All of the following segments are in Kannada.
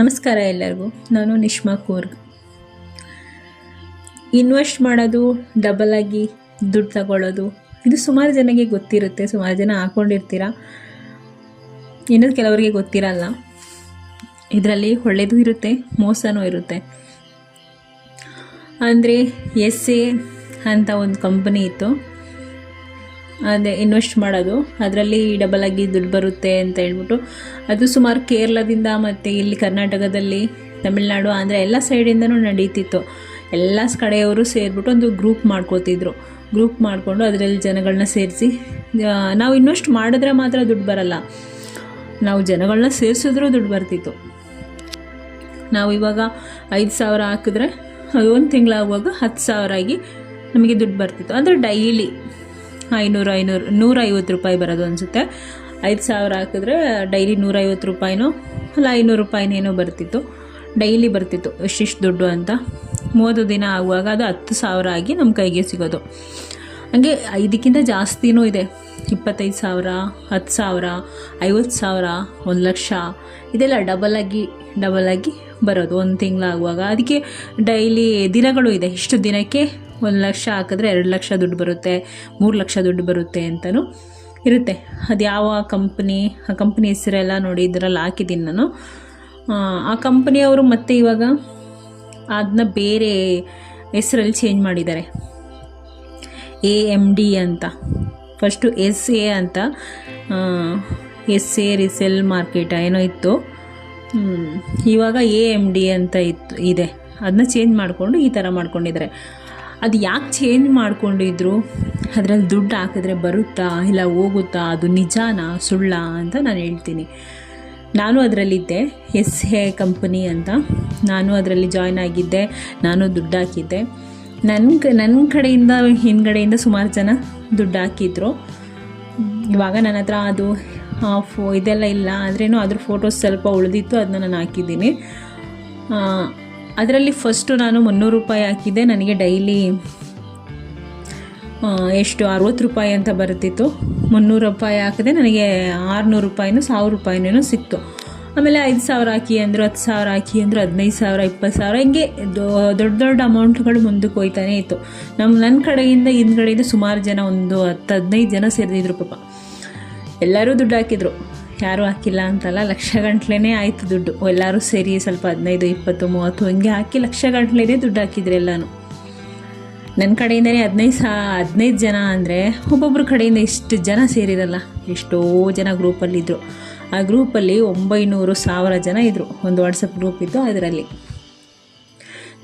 ನಮಸ್ಕಾರ ಎಲ್ಲರಿಗೂ. ನಾನು ನಿಶ್ಮಾ ಕೂರ್ಗ್. ಇನ್ವೆಸ್ಟ್ ಮಾಡೋದು ಡಬಲ್ ಆಗಿ ದುಡ್ಡು ತಗೊಳ್ಳೋದು, ಇದು ಸುಮಾರು ಜನಕ್ಕೆ ಗೊತ್ತಿರುತ್ತೆ, ಸುಮಾರು ಜನ ಹಾಕ್ಕೊಂಡಿರ್ತೀರ ಇನ್ನೊಂದು ಕೆಲವರಿಗೆ ಗೊತ್ತಿರಲ್ಲ. ಇದರಲ್ಲಿ ಒಳ್ಳೆಯದು ಇರುತ್ತೆ, ಮೋಸನೂ ಇರುತ್ತೆ. ಅಂದರೆ ಎಸ್ ಎ ಅಂತ ಒಂದು ಕಂಪನಿ ಇತ್ತು. ಅದೇ ಇನ್ವೆಸ್ಟ್ ಮಾಡೋದು. ಅದರಲ್ಲಿ ಡಬಲ್ ಆಗಿ ದುಡ್ಡು ಬರುತ್ತೆ ಅಂತ ಹೇಳ್ಬಿಟ್ಟು. ಅದು ಸುಮಾರು ಕೇರಳದಿಂದ ಮತ್ತು ಇಲ್ಲಿ ಕರ್ನಾಟಕದಲ್ಲಿ, ತಮಿಳ್ನಾಡು, ಆಂಧ್ರ ಎಲ್ಲ ಸೈಡಿಂದನೂ ನಡೀತಿತ್ತು. ಎಲ್ಲ ಕಡೆಯವರು ಸೇರಿಬಿಟ್ಟು ಒಂದು ಗ್ರೂಪ್ ಮಾಡ್ಕೋತಿದ್ರು. ಗ್ರೂಪ್ ಮಾಡಿಕೊಂಡು ಅದರಲ್ಲಿ ಜನಗಳನ್ನ ಸೇರಿಸಿ ನಾವು ಇನ್ವೆಸ್ಟ್ ಮಾಡಿದ್ರೆ ಮಾತ್ರ ದುಡ್ಡು ಬರಲ್ಲ. ನಾವು ಜನಗಳನ್ನ ಸೇರಿಸಿದ್ರೂ ದುಡ್ಡು ಬರ್ತಿತ್ತು. ನಾವು ಇವಾಗ ಐದು ಸಾವಿರ ಹಾಕಿದ್ರೆ, ಒಂದು ತಿಂಗಳಾಗುವಾಗ ಹತ್ತು ಸಾವಿರ ಆಗಿ ನಮಗೆ ದುಡ್ಡು ಬರ್ತಿತ್ತು. ಅಂದರೆ ಡೈಲಿ ಐನೂರು ಐನೂರು, ನೂರೈವತ್ತು ರೂಪಾಯಿ ಬರೋದು ಅನಿಸುತ್ತೆ. ಐದು ಸಾವಿರ ಹಾಕಿದ್ರೆ ಡೈಲಿ ನೂರೈವತ್ತು ರೂಪಾಯಿನೋ, ಅಲ್ಲ ಐನೂರು ರೂಪಾಯಿನೇನೋ ಬರ್ತಿತ್ತು. ಡೈಲಿ ಬರ್ತಿತ್ತು ಎಷ್ಟಿಷ್ಟು ದುಡ್ಡು ಅಂತ. ಮೂವತ್ತು ದಿನ ಆಗುವಾಗ ಅದು ಹತ್ತು ಸಾವಿರ ಆಗಿ ನಮ್ಮ ಕೈಗೆ ಸಿಗೋದು. ಹಂಗೆ ಐದಕ್ಕಿಂತ ಜಾಸ್ತಿನೂ ಇದೆ. ಇಪ್ಪತ್ತೈದು ಸಾವಿರ, ಹತ್ತು ಸಾವಿರ, ಐವತ್ತು ಸಾವಿರ, ಒಂದು ಲಕ್ಷ. ಇದೆಲ್ಲ ಡಬಲ್ ಆಗಿ ಡಬಲ್ ಆಗಿ ಬರೋದು ಒಂದು ತಿಂಗಳಾಗುವಾಗ. ಅದಕ್ಕೆ ಡೈಲಿ ದಿನಗಳು ಇದೆ. ಇಷ್ಟು ದಿನಕ್ಕೆ ಒಂದು ಲಕ್ಷ ಹಾಕಿದ್ರೆ ಎರಡು ಲಕ್ಷ ದುಡ್ಡು ಬರುತ್ತೆ, ಮೂರು ಲಕ್ಷ ದುಡ್ಡು ಬರುತ್ತೆ ಅಂತಲೂ ಇರುತ್ತೆ. ಅದು ಯಾವ ಕಂಪ್ನಿ ಆ ಕಂಪ್ನಿ ಹೆಸರೆಲ್ಲ ನೋಡಿ ಇದರಲ್ಲಿ ಹಾಕಿದ್ದೀನಿ ನಾನು. ಆ ಕಂಪ್ನಿಯವರು ಮತ್ತೆ ಇವಾಗ ಅದನ್ನ ಬೇರೆ ಹೆಸರಲ್ಲಿ ಚೇಂಜ್ ಮಾಡಿದ್ದಾರೆ. ಎ ಎಂ ಡಿ ಅಂತ. ಫಸ್ಟು ಎಸ್ ಎ ಅಂತ. ಎಸ್ ಎ ರಿಸೆಲ್ ಮಾರ್ಕೆಟ್ ಏನೋ ಇತ್ತು. ಇವಾಗ ಎ ಎಂ ಡಿ ಅಂತ ಇತ್ತು ಇದೆ. ಅದನ್ನ ಚೇಂಜ್ ಮಾಡಿಕೊಂಡು ಈ ಥರ ಮಾಡ್ಕೊಂಡಿದ್ದಾರೆ. ಅದು ಯಾಕೆ ಚೇಂಜ್ ಮಾಡಿಕೊಂಡಿದ್ರು? ಅದರಲ್ಲಿ ದುಡ್ಡು ಹಾಕಿದ್ರೆ ಬರುತ್ತಾ? ಇಲ್ಲ ಹೋಗುತ್ತಾ? ಅದು ನಿಜಾನಾ? ಸುಳ್ಳ? ಅಂತ ನಾನು ಹೇಳ್ತೀನಿ. ನಾನು ಅದರಲ್ಲಿದ್ದೆ. ಎಸ್ ಎ ಕಂಪನಿ ಅಂತ. ನಾನು ಅದರಲ್ಲಿ ಜಾಯ್ನ್ ಆಗಿದ್ದೆ. ನಾನು ದುಡ್ಡು ಹಾಕಿದ್ದೆ. ನನ್ನ ನನ್ನ ಕಡೆಯಿಂದ, ಹಿಂದ್ಗಡೆಯಿಂದ ಸುಮಾರು ಜನ ದುಡ್ಡು ಹಾಕಿದ್ರು. ಇವಾಗ ನನ್ನ ಹತ್ರ ಅದು ಫೋ ಇದೆಲ್ಲ ಇಲ್ಲ. ಆದ್ರೇನು ಅದ್ರ ಫೋಟೋಸ್ ಸ್ವಲ್ಪ ಉಳಿದಿತ್ತು ಅದನ್ನ ನಾನು ಹಾಕಿದ್ದೀನಿ. ಅದರಲ್ಲಿ ಫಸ್ಟು ನಾನು ಮುನ್ನೂರು ರೂಪಾಯಿ ಹಾಕಿದ್ದೆ. ನನಗೆ ಡೈಲಿ ಎಷ್ಟು? ಅರವತ್ತು ರೂಪಾಯಿ ಅಂತ ಬರ್ತಿತ್ತು. ಮುನ್ನೂರು ರೂಪಾಯಿ ಹಾಕಿದೆ. ನನಗೆ ಆರುನೂರು ರೂಪಾಯಿನೂ, ಸಾವಿರ ರೂಪಾಯಿನೂ ಸಿಕ್ತು. ಆಮೇಲೆ ಐದು ಸಾವಿರ ಹಾಕಿ ಅಂದರು ಹತ್ತು ಸಾವಿರ ಹಾಕಿ ಅಂದರು ಹದಿನೈದು ಸಾವಿರ, ಇಪ್ಪತ್ತು ಸಾವಿರ, ಹಿಂಗೆ ದೊಡ್ಡ ದೊಡ್ಡ ಅಮೌಂಟ್ಗಳು ಮುಂದಕ್ಕೆ ಹೋಯ್ತಾನೆ ಇತ್ತು. ನಮ್ಮ ನನ್ನ ಕಡೆಯಿಂದ ಹಿಂದ್ಗಡೆಯಿಂದ ಸುಮಾರು ಜನ ಒಂದು ಹತ್ತು, ಹದಿನೈದು ಜನ ಸೇರಿದ್ರು ಪಾಪ. ಎಲ್ಲರೂ ದುಡ್ಡು ಹಾಕಿದ್ರು. ಯಾರೂ ಹಾಕಿಲ್ಲ ಅಂತಲ್ಲ, ಲಕ್ಷ ಗಂಟ್ಲೇ ಆಯಿತು ದುಡ್ಡು. ಎಲ್ಲರೂ ಸೇರಿ ಸ್ವಲ್ಪ ಹದಿನೈದು, ಇಪ್ಪತ್ತು, ಮೂವತ್ತು, ಹಿಂಗೆ ಹಾಕಿ ಲಕ್ಷ ಗಂಟ್ಲೇ ದುಡ್ಡು ಹಾಕಿದ್ರು ಎಲ್ಲನೂ. ನನ್ನ ಕಡೆಯಿಂದನೇ ಹದಿನೈದು ಸಾ ಹದಿನೈದು ಜನ ಅಂದರೆ ಒಬ್ಬೊಬ್ಬರ ಕಡೆಯಿಂದ ಎಷ್ಟು ಜನ ಸೇರಿರಲ್ಲ, ಎಷ್ಟೋ ಜನ ಗ್ರೂಪಲ್ಲಿದ್ದರು ಆ ಗ್ರೂಪಲ್ಲಿ ಒಂಬೈನೂರು ಸಾವಿರ ಜನ ಇದ್ದರು ಒಂದು ವಾಟ್ಸಪ್ ಗ್ರೂಪ್ ಇತ್ತು ಅದರಲ್ಲಿ.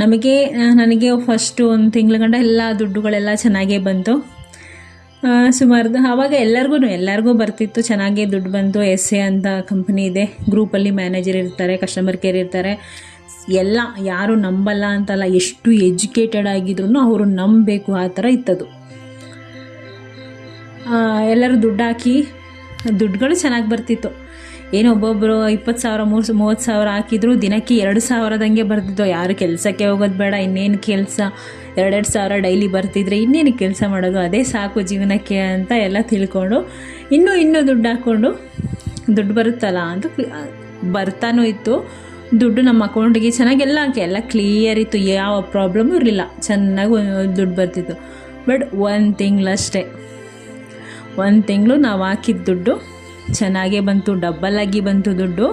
ನಮಗೆ ನನಗೆ ಫಸ್ಟು ಒಂದು ತಿಂಗಳ ಗಂಟ ಎಲ್ಲ ದುಡ್ಡುಗಳೆಲ್ಲ ಚೆನ್ನಾಗೇ ಬಂತು. ಸುಮಾರು, ಆವಾಗ ಎಲ್ಲರಿಗೂ ಎಲ್ಲರಿಗೂ ಬರ್ತಿತ್ತು ಚೆನ್ನಾಗೇ ದುಡ್ಡು ಬಂತು. ಎಸ್ ಎ ಅಂತ ಕಂಪ್ನಿ ಇದೆ. ಗ್ರೂಪಲ್ಲಿ ಮ್ಯಾನೇಜರ್ ಇರ್ತಾರೆ ಕಸ್ಟಮರ್ ಕೇರ್ ಇರ್ತಾರೆ. ಎಲ್ಲ, ಯಾರು ನಂಬಲ್ಲ ಅಂತಲ್ಲ, ಎಷ್ಟು ಎಜುಕೇಟೆಡ್ ಆಗಿದ್ರು ಅವರು ನಂಬಬೇಕು ಆ ಥರ ಇತ್ತದು. ಎಲ್ಲರೂ ದುಡ್ಡು ಹಾಕಿ, ದುಡ್ಡುಗಳು ಚೆನ್ನಾಗಿ ಬರ್ತಿತ್ತು. ಏನೋ ಒಬ್ಬೊಬ್ಬರು ಇಪ್ಪತ್ತು ಸಾವಿರ, ಮೂರು ಮೂವತ್ತು ಸಾವಿರ ಹಾಕಿದ್ರು, ದಿನಕ್ಕೆ ಎರಡು ಸಾವಿರದಂಗೆ ಬರ್ತಿದ್ದೋ ಯಾರು ಕೆಲಸಕ್ಕೆ ಹೋಗೋದು ಬೇಡ, ಇನ್ನೇನು ಕೆಲಸ? ಎರಡೆರಡು ಸಾವಿರ ಡೈಲಿ ಬರ್ತಿದ್ರೆ ಇನ್ನೇನು ಕೆಲಸ ಮಾಡೋದು? ಅದೇ ಸಾಕು ಜೀವನಕ್ಕೆ ಅಂತ ಎಲ್ಲ ತಿಳ್ಕೊಂಡು, ಇನ್ನೂ ಇನ್ನೂ ದುಡ್ಡು ಹಾಕ್ಕೊಂಡು, ದುಡ್ಡು ಬರುತ್ತಲ್ಲ ಅಂತ ಬರ್ತಾನೂ ಇತ್ತು. ದುಡ್ಡು ನಮ್ಮ ಅಕೌಂಟಿಗೆ ಚೆನ್ನಾಗಿ ಎಲ್ಲ ಎಲ್ಲ ಕ್ಲಿಯರ್ ಇತ್ತು. ಯಾವ ಪ್ರಾಬ್ಲಮ್ಮು ಇರಲಿಲ್ಲ. ಚೆನ್ನಾಗಿ ದುಡ್ಡು ಬರ್ತಿತ್ತು. ಬಟ್ ಒಂದು ತಿಂಗಳಷ್ಟೇ. ಒಂದು ತಿಂಗಳು ನಾವು ಹಾಕಿದ ದುಡ್ಡು ಚೆನ್ನಾಗೇ ಬಂತು ಡಬ್ಬಲ್ ಆಗಿ ಬಂತು ದುಡ್ಡು.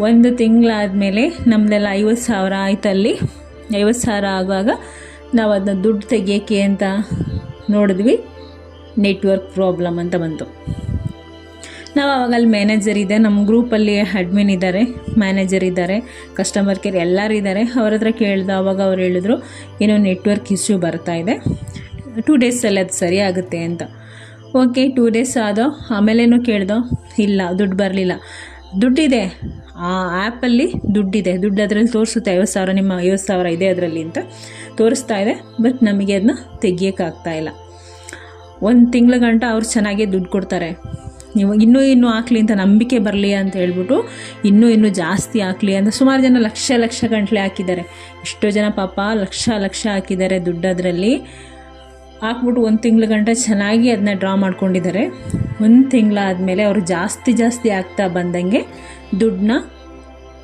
ಒಂದು ತಿಂಗಳಾದಮೇಲೆ ನಮ್ಮದೆಲ್ಲ ಐವತ್ತು ಸಾವಿರ ಆಯ್ತಲ್ಲಿ. ಐವತ್ತು ಸಾವಿರ ಆಗುವಾಗ ನಾವು ಅದನ್ನ ದುಡ್ಡು ತೆಗಿಯೋಕ್ಕೆ ಅಂತ ನೋಡಿದ್ವಿ. ನೆಟ್ವರ್ಕ್ ಪ್ರಾಬ್ಲಮ್ ಅಂತ ಬಂತು. ನಾವು ಅವಾಗ ಅಲ್ಲಿ ಮ್ಯಾನೇಜರ್ ಇದೆ ನಮ್ಮ ಗ್ರೂಪಲ್ಲಿ ಅಡ್ಮಿನ್ ಇದ್ದಾರೆ ಮ್ಯಾನೇಜರ್ ಇದ್ದಾರೆ ಕಸ್ಟಮರ್ ಕೇರ್ ಎಲ್ಲರೂ ಇದ್ದಾರೆ ಅವ್ರ ಹತ್ರ ಕೇಳಿದ ಅವಾಗ ಅವ್ರು ಹೇಳಿದ್ರು, ಏನೋ ನೆಟ್ವರ್ಕ್ ಇಶ್ಯೂ ಬರ್ತಾ ಇದೆ. ಟೂ ಡೇಸಲ್ಲಿ ಅದು ಸರಿ ಆಗುತ್ತೆ ಅಂತ. ಓಕೆ ಟೂ ಡೇಸ್ ಆದೋ, ಆಮೇಲೇನೋ ಕೇಳ್ದೋ, ಇಲ್ಲ, ದುಡ್ಡು ಬರಲಿಲ್ಲ. ದುಡ್ಡಿದೆ. ಆ ಆ್ಯಪಲ್ಲಿ ದುಡ್ಡಿದೆ. ದುಡ್ಡು ಅದರಲ್ಲಿ ತೋರಿಸುತ್ತೆ, ಐವತ್ತು ಸಾವಿರ, ನಿಮ್ಮ ಐವತ್ತು ಸಾವಿರ ಇದೆ ಅದರಲ್ಲಿ ಅಂತ ತೋರಿಸ್ತಾ ಇದೆ ಬಟ್ ನಮಗೆ ಅದನ್ನ ತೆಗಿಯೋಕ್ಕಾಗ್ತಾ ಇಲ್ಲ. ಒಂದು ತಿಂಗಳ ಗಂಟ ಅವ್ರು ಚೆನ್ನಾಗೇ ದುಡ್ಡು ಕೊಡ್ತಾರೆ. ನೀವು ಇನ್ನೂ ಇನ್ನೂ ಹಾಕ್ಲಿ ಅಂತ ನಂಬಿಕೆ ಬರಲಿ ಅಂತ ಹೇಳ್ಬಿಟ್ಟು ಇನ್ನೂ ಇನ್ನೂ ಜಾಸ್ತಿ ಹಾಕ್ಲಿ ಅಂತ ಸುಮಾರು ಜನ ಲಕ್ಷ ಲಕ್ಷ ಗಂಟಲೆ ಹಾಕಿದ್ದಾರೆ. ಎಷ್ಟೋ ಜನ ಪಾಪ ಲಕ್ಷ ಲಕ್ಷ ಹಾಕಿದ್ದಾರೆ ದುಡ್ಡು ಅದರಲ್ಲಿ. ಹಾಕ್ಬಿಟ್ಟು ಒಂದು ತಿಂಗಳ ಗಂಟ ಚೆನ್ನಾಗಿ ಅದನ್ನ ಡ್ರಾ ಮಾಡ್ಕೊಂಡಿದ್ದಾರೆ. ಒಂದು ತಿಂಗಳಾದಮೇಲೆ ಅವರು ಜಾಸ್ತಿ ಜಾಸ್ತಿ ಆಗ್ತಾ ಬಂದಂಗೆ ದುಡ್ಡನ್ನ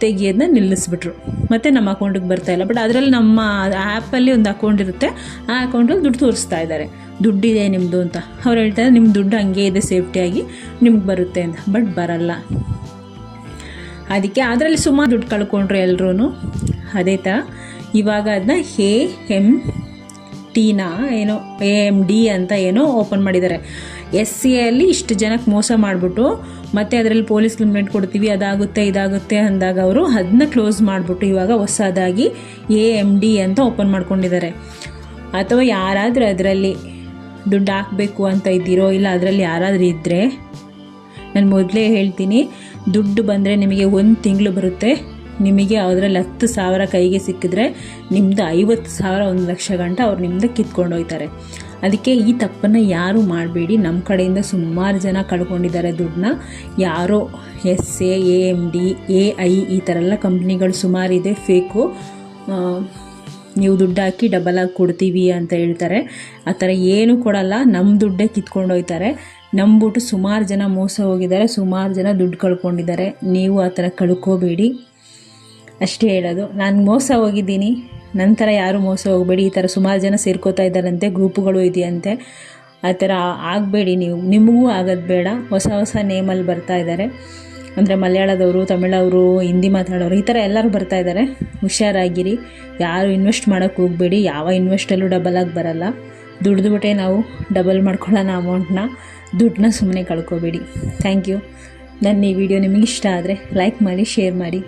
ತೆಗಿಯೋದನ್ನ ನಿಲ್ಲಿಸ್ಬಿಟ್ರು. ಮತ್ತು ನಮ್ಮ ಅಕೌಂಟಿಗೆ ಬರ್ತಾ ಇಲ್ಲ. ಬಟ್ ಅದರಲ್ಲಿ ನಮ್ಮ ಆ್ಯಪಲ್ಲಿ ಒಂದು ಅಕೌಂಟ್ ಇರುತ್ತೆ. ಆ ಅಕೌಂಟಲ್ಲಿ ದುಡ್ಡು ತೋರಿಸ್ತಾ ಇದ್ದಾರೆ. ದುಡ್ಡಿದೆ ನಿಮ್ಮದು ಅಂತ. ಅವ್ರು ಹೇಳ್ತಾರೆ ನಿಮ್ಮ ದುಡ್ಡು ಹಂಗೆ ಇದೆ ಸೇಫ್ಟಿಯಾಗಿ ನಿಮ್ಗೆ ಬರುತ್ತೆ ಅಂತ. ಬಟ್ ಬರಲ್ಲ. ಅದಕ್ಕೆ ಅದರಲ್ಲಿ ಸುಮಾರು ದುಡ್ಡು ಕಳ್ಕೊಂಡ್ರು ಎಲ್ಲರೂ ಅದೇ ಥರ ಇವಾಗ ಅದನ್ನ ಹೇ ಎಂ ಟೀನಾ ಏನೋ ಎ ಎಂ ಡಿ ಅಂತ ಏನೋ ಓಪನ್ ಮಾಡಿದ್ದಾರೆ. ಎಸ್ ಸಿ ಎಲ್ಲಿ ಇಷ್ಟು ಜನಕ್ಕೆ ಮೋಸ ಮಾಡಿಬಿಟ್ಟು ಮತ್ತೆ ಅದರಲ್ಲಿ ಪೊಲೀಸ್ ಕಂಪ್ಲೇಂಟ್ ಕೊಡ್ತೀವಿ, ಅದಾಗುತ್ತೆ, ಇದಾಗುತ್ತೆ ಅಂದಾಗ ಅವರು ಅದನ್ನ ಕ್ಲೋಸ್ ಮಾಡಿಬಿಟ್ಟು ಇವಾಗ ಹೊಸದಾಗಿ ಎ ಎಂ ಡಿ ಅಂತ ಓಪನ್ ಮಾಡ್ಕೊಂಡಿದ್ದಾರೆ. ಅಥವಾ ಯಾರಾದರೂ ಅದರಲ್ಲಿ ದುಡ್ಡು ಹಾಕಬೇಕು ಅಂತ ಇದ್ದೀರೋ, ಇಲ್ಲ ಅದರಲ್ಲಿ ಯಾರಾದರೂ ಇದ್ದರೆ ನಾನು ಮೊದಲೇ ಹೇಳ್ತೀನಿ, ದುಡ್ಡು ಬಂದರೆ ನಿಮಗೆ ಒಂದು ತಿಂಗಳು ಬರುತ್ತೆ. ನಿಮಗೆ ಅದರಲ್ಲಿ ಹತ್ತು ಸಾವಿರ ಕೈಗೆ ಸಿಕ್ಕಿದ್ರೆ ನಿಮ್ಮದು ಐವತ್ತು ಸಾವಿರ ಒಂದು ಲಕ್ಷ ಗಂಟ ಅವ್ರು ನಿಮ್ಮದು ಕಿತ್ಕೊಂಡು ಹೋಗ್ತಾರೆ ಅದಕ್ಕೆ ಈ ತಪ್ಪನ್ನು ಯಾರೂ ಮಾಡಬೇಡಿ. ನಮ್ಮ ಕಡೆಯಿಂದ ಸುಮಾರು ಜನ ಕಳ್ಕೊಂಡಿದ್ದಾರೆ ದುಡ್ಡನ್ನ. ಯಾರೋ S A M D, A I ಈ ಥರ ಎಲ್ಲ ಕಂಪ್ನಿಗಳು ಸುಮಾರಿದೆ ಫೇಕು. ನೀವು ದುಡ್ಡು ಹಾಕಿ ಡಬಲ್ ಆಗಿ ಕೊಡ್ತೀವಿ ಅಂತ ಹೇಳ್ತಾರೆ. ಆ ಥರ ಏನೂ ಕೊಡಲ್ಲ. ನಮ್ಮ ದುಡ್ಡೇ ಕಿತ್ಕೊಂಡು ಹೋಗ್ತಾರೆ ನಂಬಿಬಿಟ್ಟು ಸುಮಾರು ಜನ ಮೋಸ ಹೋಗಿದ್ದಾರೆ. ಸುಮಾರು ಜನ ದುಡ್ಡು ಕಳ್ಕೊಂಡಿದ್ದಾರೆ. ನೀವು ಆ ಥರ ಕಳ್ಕೋಬೇಡಿ. ಅಷ್ಟೇ ಹೇಳೋದು. ನಾನು ಮೋಸ ಹೋಗಿದ್ದೀನಿ. ನಂತರ ಯಾರು ಮೋಸ ಹೋಗಬೇಡಿ. ಈ ಥರ ಸುಮಾರು ಜನ ಸೇರ್ಕೋತಾ ಇದ್ದಾರಂತೆ. ಗ್ರೂಪ್ಗಳು ಇದೆಯಂತೆ. ಆ ಥರ ಆಗಬೇಡಿ ನೀವು. ನಿಮಗೂ ಆಗೋದು ಬೇಡ. ಹೊಸ ಹೊಸ ನೇಮಲ್ಲಿ ಬರ್ತಾ ಇದ್ದಾರೆ ಅಂದರೆ ಮಲಯಾಳದವರು, ತಮಿಳವರು, ಹಿಂದಿ ಮಾತಾಡೋರು, ಈ ಥರ ಎಲ್ಲರೂ ಬರ್ತಾ ಇದ್ದಾರೆ ಹುಷಾರಾಗಿರಿ. ಯಾರು ಇನ್ವೆಸ್ಟ್ ಮಾಡೋಕ್ಕೆ ಹೋಗಬೇಡಿ. ಯಾವ ಇನ್ವೆಸ್ಟಲ್ಲೂ ಡಬಲ್ ಆಗಿ ಬರಲ್ಲ. ದುಡ್ದುಬಿಟ್ಟೆ ನಾವು ಡಬಲ್ ಮಾಡ್ಕೊಳ್ಳೋಣ ಅಮೌಂಟ್ನ ದುಡ್ಡನ್ನ ಸುಮ್ಮನೆ ಕಳ್ಕೊಬೇಡಿ. ಥ್ಯಾಂಕ್ ಯು ನನ್ನ ಈ ವಿಡಿಯೋ ನಿಮಗಿಷ್ಟ ಆದರೆ ಲೈಕ್ ಮಾಡಿ ಶೇರ್ ಮಾಡಿ.